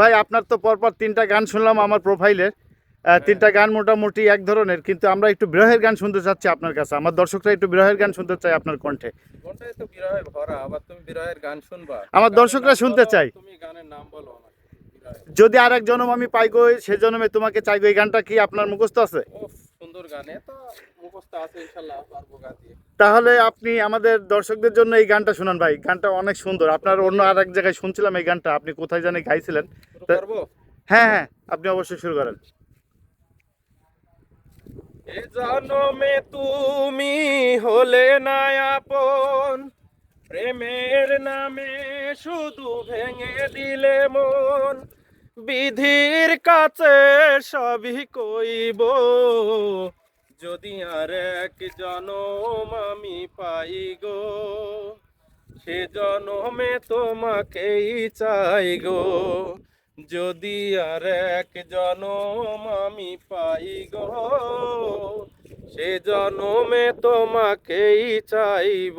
ভাই আপনার তো পরপর তিনটা গান শুনলাম আমার প্রোফাইলে তিনটা গান মোটামুটি এক ধরনের কিন্তু আমরা একটু বিরহের গান শুনতে চাচ্ছি আপনার কাছে। আমার দর্শকরা একটু বিরহের গান শুনতে চাই আপনার কণ্ঠে। আমার দর্শকরা শুনতে চাই। গানের নাম বলো যদি আর এক জনম আমি পাইগো সে জনমে তোমাকে চাইগো এই গানটা কি আপনার মুখস্থ আছে? সুন্দর গানে তো মুখস্থ আছে ইনশাল্লাহ পারব তাহলে আপনি আমাদের দর্শকদের জন্য এই গানটা শুনান ভাই। গানটা অনেক সুন্দর। আপনার অন্য আর এক জায়গায় শুনছিলাম এই গানটা আপনি কোথায় জানি গাইছিলেন। হ্যাঁ হ্যাঁ আপনি অবশ্যই শুরু করেন। এ জনমে তুমি হলে না আপন প্রেমের নামে শুধু ভেঙে দিলে মন। বিধির কাছে সবই কইব। যদি আর এক জনম আমি পাই গো, সে জনমে তোমাকেই চাই গো। যদি আর এক জনম আমি পাই গো, সে জনমে তোমাকেই চাইব।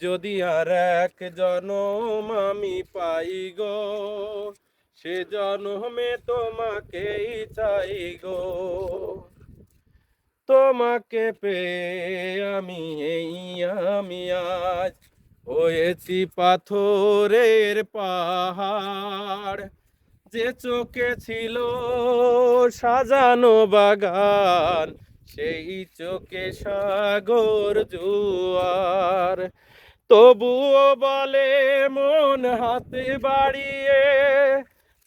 যদি আর এক জনম আমি পাই গো, সে জনমে তোমাকেই চাই গো। তোমাকে পেয়ে আমি এই আমি আজ হয়েছি পাথরের পাহাড়। যে চোখে ছিল সাজানো বাগান, সেই চোখে সাগর জুয়ার। তবুও বলে মন হাতে বাড়িয়ে,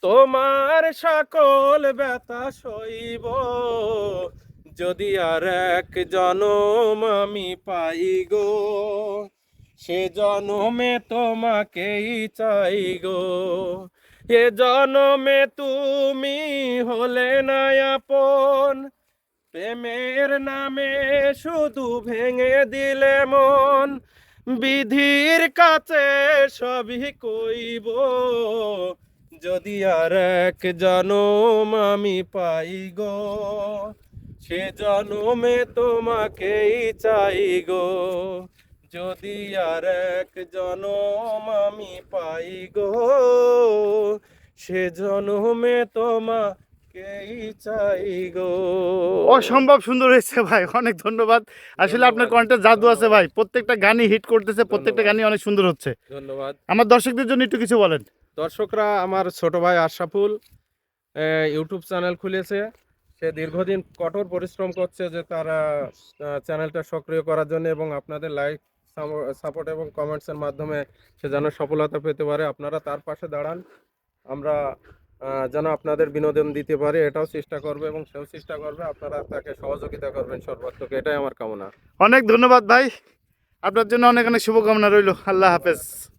তোমার সকল ব্যথা সইব। যদি আর এক জনম আমি পাই গো, সে জনমে তোমাকেই চাই গো। এ জনমে তুমি হলে না আপন, প্রেমের নামে শুধু ভেঙে দিলে মন। বিধির কাছে সবই কইব। যদি আর এক জনম আমি পাই গো, সে জনমে তোমাকেই চাই গো। যদি আর এক জনম আমি পাই গো, সে জনমে গো অসম্ভব সুন্দর হয়েছে ভাই অনেক ধন্যবাদ। আসলে আপনার কণ্ঠে জাদু আছে ভাই প্রত্যেকটা গানই হিট করতেছে প্রত্যেকটা গানই অনেক সুন্দর হচ্ছে। ধন্যবাদ। আমার দর্শকদের জন্য একটু কিছু বলেন। দর্শকরা আমার ছোট ভাই আশরাফুল ইউটিউব চ্যানেল খুলেছে। সে দীর্ঘদিন কঠোর পরিশ্রম করছে যে তারা চ্যানেলটা সক্রিয় করার জন্য এবং আপনাদের লাইক সাপোর্ট এবং কমেন্টসের মাধ্যমে সে যেন সফলতা পেতে পারে। আপনারা তার পাশে দাঁড়ান। আমরা যেন আপনাদের বিনোদন দিতে পারে, এটাও চেষ্টা করবে এবং সেও চেষ্টা করবে। আপনারা তাকে সহযোগিতা করবেন সর্বাত্মক, এটাই আমার কামনা। অনেক ধন্যবাদ ভাই। আপনার জন্য অনেক অনেক শুভকামনা রইল। আল্লাহ হাফেজ।